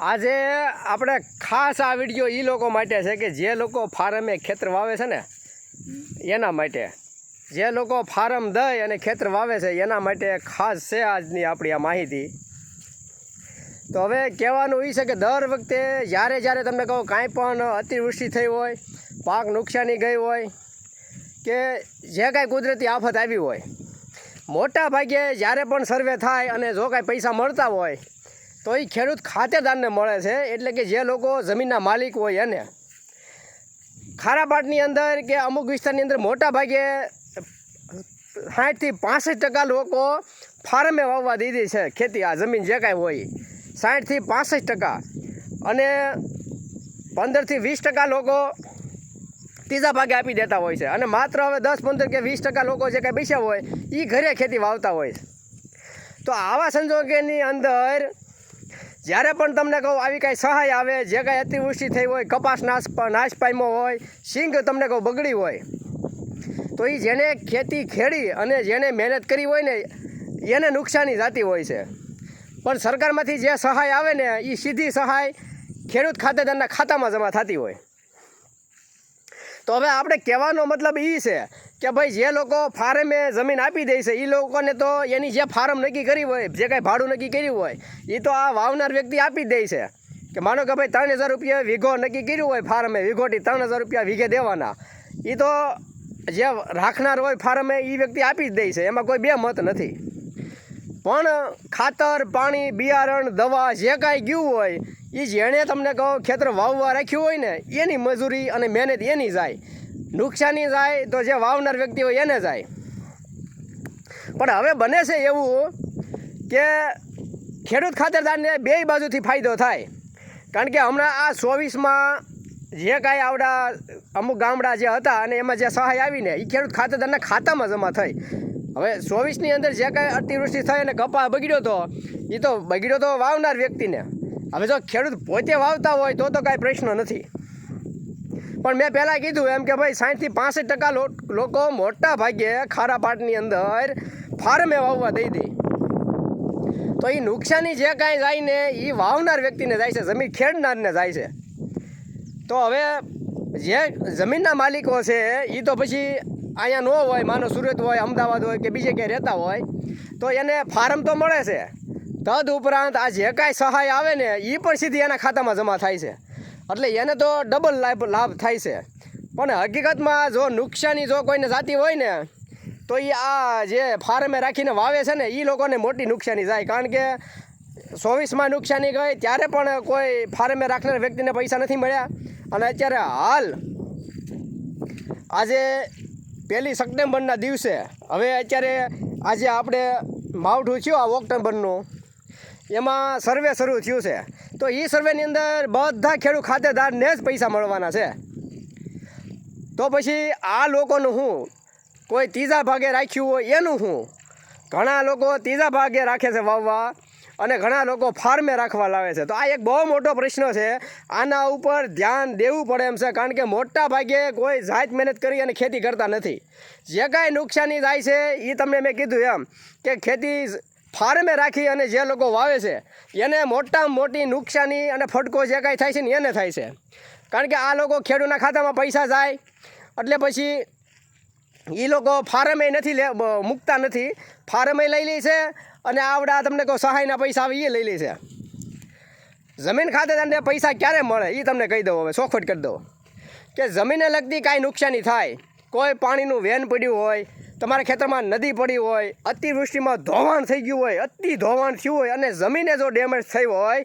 આજે આપણે ખાસ આ વીડિયો એ લોકો માટે છે કે જે લોકો ફાર્મે ખેતર વાવે છે ને, એના માટે. જે લોકો ફાર્મ દઈ અને ખેતર વાવે છે, એના માટે ખાસ છે આજની આપણી આ માહિતી. તો હવે કહેવાનું એ છે કે દર વખતે જ્યારે જ્યારે તમને કહો, કાંઈ પણ અતિવૃષ્ટિ થઈ હોય, પાક નુકસાની ગઈ હોય, કે જે કાંઈ કુદરતી આફત આવી હોય, મોટા ભાગે જ્યારે પણ સર્વે થાય અને જો કાંઈ પૈસા મળતા હોય તો એ ખેડૂત ખાતેદારને મળે છે, એટલે કે જે લોકો જમીનના માલિક હોય એને. ખારાપાટની અંદર કે અમુક વિસ્તારની અંદર મોટા ભાગે સાઠથી પાસઠ ટકા લોકો ફાર્મે વાવવા દીધી છે, ખેતી, આ જમીન જે કાંઈ હોય. સાઠથી પાસઠ ટકા અને પંદરથી વીસ ટકા લોકો ત્રીજા ભાગે આપી દેતા હોય છે. અને માત્ર હવે દસ, પંદર કે વીસ ટકા લોકો જે કાંઈ બેસ્યા હોય એ ઘરે ખેતી વાવતા હોય છે. તો આવા સંજોગોની અંદર જ્યારે પણ તમને કહું, આવી કાંઈ સહાય આવે, જે કાંઈ અતિવૃષ્ટિ થઈ હોય, કપાસ નાશ નાશ પામ્યો હોય, સિંગ તમને કહું, બગડી હોય, તો એ જેને ખેતી ખેડી અને જેને મહેનત કરી હોય ને, એને નુકસાની થતી હોય છે. પણ સરકારમાંથી જે સહાય આવે ને એ સીધી સહાય ખેડૂત ખાતેદારના ખાતામાં જમા થતી હોય. તો હવે આપણે કહેવાનો મતલબ એ છે કે ભાઈ, જે લોકો ફાર્મે જમીન આપી દે છે એ લોકોને તો એની જે ફાર્મ નક્કી કરી હોય, જે કાંઈ ભાડું નક્કી કર્યું હોય એ તો આ વાવનાર વ્યક્તિ આપી દે છે. કે માનો કે ભાઈ, ત્રણ હજાર રૂપિયા વીઘો નક્કી કર્યું હોય ફાર્મે વીઘોટી ત્રણ હજાર રૂપિયા વીઘે દેવાના. એ તો જે રાખનાર હોય ફાર્મે એ વ્યક્તિ આપી જ દે છે, એમાં કોઈ બે મત નથી. પણ ખાતર, પાણી, બિયારણ, દવા, જે કાંઈ ગયું હોય એ જેણે તમને કહો ખેતર વાવવા રાખ્યું હોય ને, એની મજૂરી અને મહેનત એની જાય. નુકસાની જાય તો જે વાવનાર વ્યક્તિ હોય એને જાય. પણ હવે બને છે એવું કે ખેડૂત ખાતરદારને બે બાજુથી ફાયદો થાય. કારણ કે હમણાં આ ચોવીસમાં જે કાંઈ આવડા અમુક ગામડા જે હતા અને એમાં જે સહાય આવીને એ ખેડૂત ખાતરદારના ખાતામાં જમા થઈ. હવે ચોવીસની અંદર જે કાંઈ અતિવૃષ્ટિ થઈ અને કપા બગડ્યો તો એ તો બગડ્યો તો વાવનાર વ્યક્તિને. હવે જો ખેડૂત પોતે વાવતા હોય તો તો કાંઈ પ્રશ્ન નથી. પણ મેં પહેલાં કીધું એમ કે ભાઈ સાઠથી પાસઠ ટકા લોકો મોટા ભાગે ખારા પાટની અંદર ફાર્મે વાવવા દઈ દે. તો એ નુકસાની જે કાંઈ જાય ને એ વાવનાર વ્યક્તિને જાય છે, જમીન ખેડનારને જાય છે. તો હવે જે જમીનના માલિકો છે એ તો પછી અહીંયા ન હોય, માનો સુરત હોય, અમદાવાદ હોય કે બીજે ક્યાંય રહેતા હોય, તો એને ફાર્મ તો મળે છે. તદ ઉપરાંત આ જે કાંઈ સહાય આવે ને એ પણ સીધી એના ખાતામાં જમા થાય છે. એટલે એને તો ડબલ લાભ લાભ થાય છે. પણ હકીકતમાં જો નુકસાની જો કોઈને જાતી હોય ને, તો એ આ જે ફાર્મે રાખીને વાવે છે ને એ લોકોને મોટી નુકસાની જાય. કારણ કે ચોવીસમાં નુકસાની ગઈ, ત્યારે પણ કોઈ ફાર્મે રાખનાર વ્યક્તિને પૈસા નથી મળ્યા. અને અત્યારે હાલ આજે પહેલી સપ્ટેમ્બરના દિવસે, હવે અત્યારે આજે આપણે માવઠું થયું આ ઓક્ટોબરનું. એમાં સર્વે શરૂ થયું છે. તો એ સર્વેની અંદર બધા ખેડૂત ખાતેદારને જ પૈસા મળવાના છે. તો પછી આ લોકોનું શું કોઈ ત્રીજા ભાગે રાખ્યું હોય એનું શું ઘણા લોકો ત્રીજા ભાગે રાખે છે વાવવા અને ઘણા લોકો ફાર્મે રાખવા લાવે છે. તો આ એક બહુ મોટો પ્રશ્ન છે. આના ઉપર ધ્યાન દેવું પડે એમ છે, કારણ કે મોટા ભાગે કોઈ જાત મહેનત કરી અને ખેતી કરતા નથી. જે કાંઈ નુકસાની થાય છે એ તમને મેં કીધું એમ કે ખેતી ફાર્મે રાખી અને જે લોકો વાવે છે, એને મોટામાં મોટી નુકસાની અને ફટકો જે કાંઈ થાય છે ને એને થાય છે. કારણ કે આ લોકો ખેડૂતના ખાતામાં પૈસા જાય, એટલે પછી એ લોકો ફાર્મે નથી લે મૂકતા નથી. ફાર્મે લઈ લે છે અને આવડા તમને કોઈ સહાયના પૈસા આવે એ લઈ લે છે. જમીન ખાતે તમને પૈસા ક્યારે મળે એ તમને કહી દઉં હવે ચોખવટ કરી દઉં. કે જમીને લગતી કાંઈ નુકસાની થાય, કોઈ પાણીનું વેન પડ્યું હોય તમારા ખેતરમાં નદી પડી હોય, અતિવૃષ્ટિમાં ધોવાણ થઈ ગયું હોય, અતિ ધોવાણ થયું હોય અને જમીને જો ડેમેજ થઈ હોય,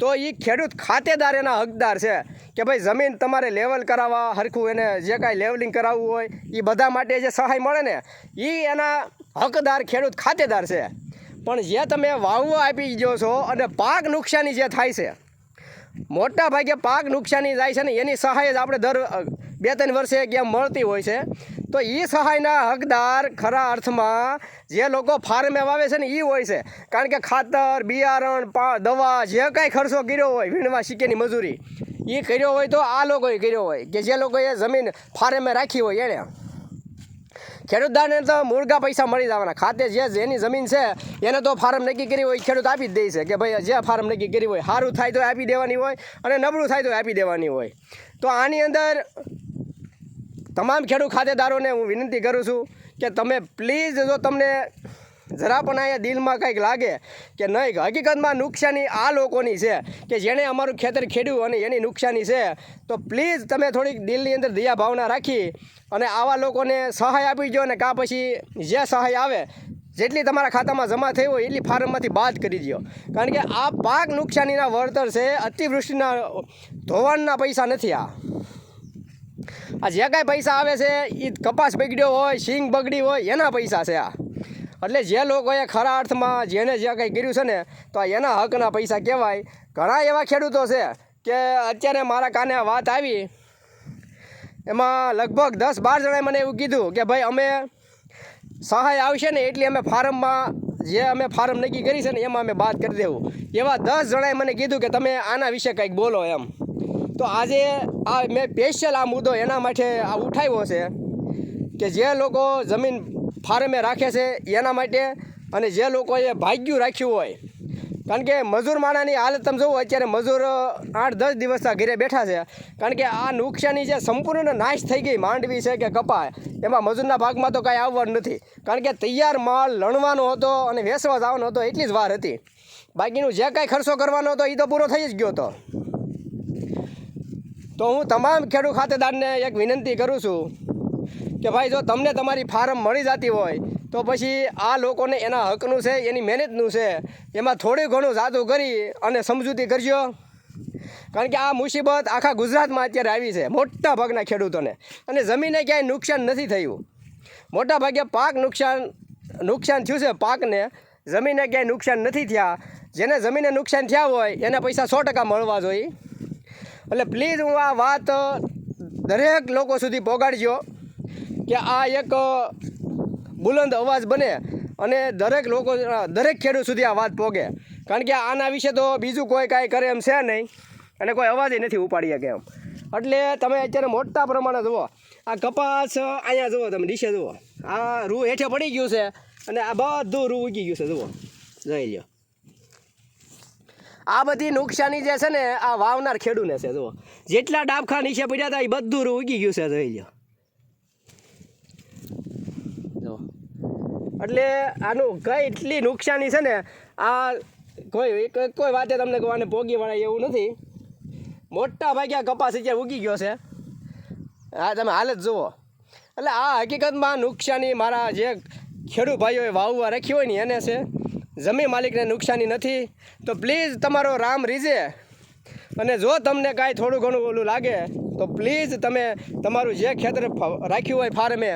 તો એ ખેડૂત ખાતેદાર એના હકદાર છે કે ભાઈ જમીન તમારે લેવલ કરાવવા, હરખું એને જે કાંઈ લેવલિંગ કરાવવું હોય એ બધા માટે જે સહાય મળે ને એ એના હકદાર ખેડૂત ખાતેદાર છે. પણ જે તમે વાવવા આપી ગયો છો અને પાક નુકસાની જે થાય છે મોટા ભાગે પાક નુકસાની જાય છે ને, એની સહાય જ આપણે દર બે ત્રણ વર્ષે ક્યાં મળતી હોય છે. તો એ સહાયના હકદાર ખરા અર્થમાં જે લોકો ફાર્મે વાવે છે ને એ હોય છે. કારણ કે ખાતર, બિયારણ દવા, જે કાંઈ ખર્ચો કર્યો હોય, વીણવા શીખેની મજૂરી એ કર્યો હોય તો આ લોકોએ કર્યો હોય, કે જે લોકોએ જમીન ફાર્મે રાખી હોય એણે ખેડૂતદારને તો મુર્ગા પૈસા મળી જવાના. ખાતે જે જેની જમીન છે, એને તો ફાર્મ નક્કી કરી હોય, ખેડૂત આપી જ દે છે કે ભાઈ જે ફાર્મ નક્કી કરી હોય સારું થાય તો આપી દેવાની હોય અને નબળું થાય તો આપી દેવાની હોય. તો આની અંદર તમામ ખેડૂત ખાતેદારોને હું વિનંતી કરું છું કે તમે પ્લીઝ જો તમને જરા પણ અહીંયા દિલમાં કંઈક લાગે કે નહીં હકીકતમાં નુકસાની આ લોકોની છે કે જેણે અમારું ખેતર ખેડ્યું અને એની નુકસાની છે, તો પ્લીઝ તમે થોડીક દિલની અંદર દયા ભાવના રાખી અને આવા લોકોને સહાય આપી દો અને કાં પછી જે સહાય આવે, જેટલી તમારા ખાતામાં જમા થઈ હોય એટલી ફાર્મમાંથી બાદ કરી દો કારણ કે આ પાક નુકસાનીના વળતર છે, અતિવૃષ્ટિના ધોવાણના પૈસા નથી આ. આ જે કાંઈ પૈસા આવે છે એ કપાસ બગડ્યો હોય, સિંગ બગડી હોય, એના પૈસા છે આ. એટલે જે લોકોએ ખરા અર્થમાં જેને જે કંઈ કર્યું છે ને, તો એના હકના પૈસા કહેવાય. ઘણા એવા ખેડૂતો છે કે અત્યારે મારા કાને વાત આવી. એમાં લગભગ દસ બાર જણાએ મને એવું કીધું કે ભાઈ, અમે સહાય આવશે ને એટલી અમે ફાર્મમાં, જે અમે ફાર્મ નક્કી કરી છે ને, એમાં અમે બાદ કરી દેવું. એવા દસ જણાએ મને કીધું કે તમે આના વિશે કંઈક બોલો એમ. તો આજે આ મેં સ્પેશિયલ આ મુદ્દો એના માટે આ ઉઠાવ્યો છે કે જે લોકો જમીન ફાર્મે રાખે છે એના માટે અને જે લોકોએ ભાગ્યું રાખ્યું હોય. કારણ કે મજૂર માણાની હાલત તમે જોવો અત્યારે મજૂર આઠ દસ દિવસના ઘરે બેઠા છે. કારણ કે આ નુકસાની જે સંપૂર્ણ નાશ થઈ ગઈ માંડવી છે કે કપા એમાં મજૂરના ભાગમાં તો કાંઈ આવવાનું નથી. કારણ કે તૈયાર માલ લણવાનો હતો અને વેચવા જવાનો હતો એટલી જ વાર હતી. બાકીનું જે કાંઈ ખર્ચો કરવાનો હતો એ તો પૂરો થઈ જ ગયો હતો. તો હું તમામ ખેડૂત ખાતેદારને એક વિનંતી કરું છું કે ભાઈ, જો તમને તમારી ફાર્મ મળી જતી હોય, તો પછી આ લોકોને એના હકનું છે, એની મહેનતનું છે, એમાં થોડું ઘણું જાદુ કરી અને સમજૂતી કરજો. કારણ કે આ મુસીબત આખા ગુજરાતમાં અત્યારે આવી છે, મોટા ભાગના ખેડૂતોને. અને જમીને ક્યાંય નુકસાન નથી થયું. મોટા ભાગે પાક નુકસાન નુકસાન થયું છે પાકને, જમીને ક્યાંય નુકસાન નથી થયા. જેને જમીને નુકસાન થયા હોય, એના પૈસા સો ટકા મળવા જોઈએ. એટલે પ્લીઝ હું આ વાત દરેક લોકો સુધી પહોંચાડજો કે આ એક બુલંદ અવાજ બને અને દરેક લોકો દરેક ખેડૂત સુધી આ વાત પહોંચે કારણ કે આના વિશે તો બીજું કોઈ કાંઈ કરે એમ છે નહીં. અને કોઈ અવાજ નથી ઉપાડી શકે એમ. એટલે તમે અત્યારે મોટા પ્રમાણે જુઓ. આ કપાસ અહીંયા જુઓ તમે ડીશે જુઓ. આ રૂ હેઠે પડી ગયું છે અને આ બધું રૂ ઉગી ગયું છે, જુઓ. જોઈ લ્યો. આ બધી નુકસાની જે છે ને, આ વાવનાર ખેડૂને છે, જુઓ. જેટલા ડાબખા નીચે પડ્યા હતા એ બધું ઉગી ગયું છે, જોઈ લો એટલે આનું કઈ એટલી નુકસાની છે ને, આ કોઈ કોઈ વાતે તમને કહું ભોગી વળાય એવું નથી. મોટા ભાગ્યા કપાસ અત્યારે ઉગી ગયો છે. આ તમે હાલત જુઓ. એટલે આ હકીકતમાં નુકસાની મારા જે ખેડૂત ભાઈઓએ વાવવા રાખી હોય ને, એને છે. જમીન માલિકને નુકસાની નથી, તો પ્લીઝ તમારો રામ રીઝે. અને જો તમને કાંઈ થોડું ઘણું ઓલું લાગે, તો પ્લીઝ તમે તમારું જે ખેતર રાખ્યું હોય ફાર્મે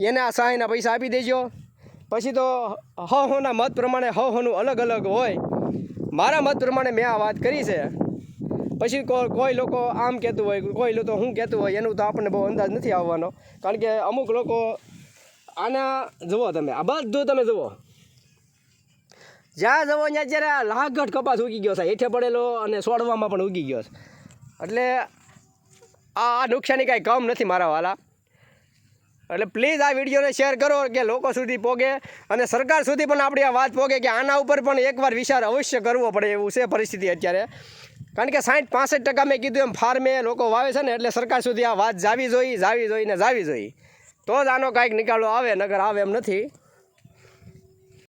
એને આ સહાયના પૈસા આપી દેજો. પછી તો હ હોના મત પ્રમાણે હ, હોનું અલગ અલગ હોય. મારા મત પ્રમાણે મેં આ વાત કરી છે. પછી કોઈ લોકો આમ કહેતું હોય, કોઈ લોકો શું કહેતું હોય, એનું તો આપણને બહુ અંદાજ નથી આવવાનો. કારણ કે અમુક લોકો આના, જુઓ તમે, આ બધું તમે જુઓ. જ્યાં જવો ત્યાં અત્યારે આ લાગટ કપાસ ઉગી ગયો છે. હેઠે પડેલો અને સોડવામાં પણ ઉગી ગયો છે. એટલે આ નુકસાની કાંઈ કમ નથી મારા વાલા. એટલે પ્લીઝ આ વિડીયોને શેર કરો કે લોકો સુધી પોગે અને સરકાર સુધી પણ આપણી આ વાત પોગે કે આના ઉપર પણ એકવાર વિચાર અવશ્ય કરવો પડે એવું છે પરિસ્થિતિ અત્યારે. કારણ કે સાઠ પાસઠ ટકા મેં કીધું એમ ફાર્મે લોકો વાવે છે ને એટલે સરકાર સુધી આ વાત જાવી જોઈ જાવી જોઈ ને જાવી જોઈ. તો જ આનો કાંઈક નિકાલો આવે નગર આવે એમ નથી.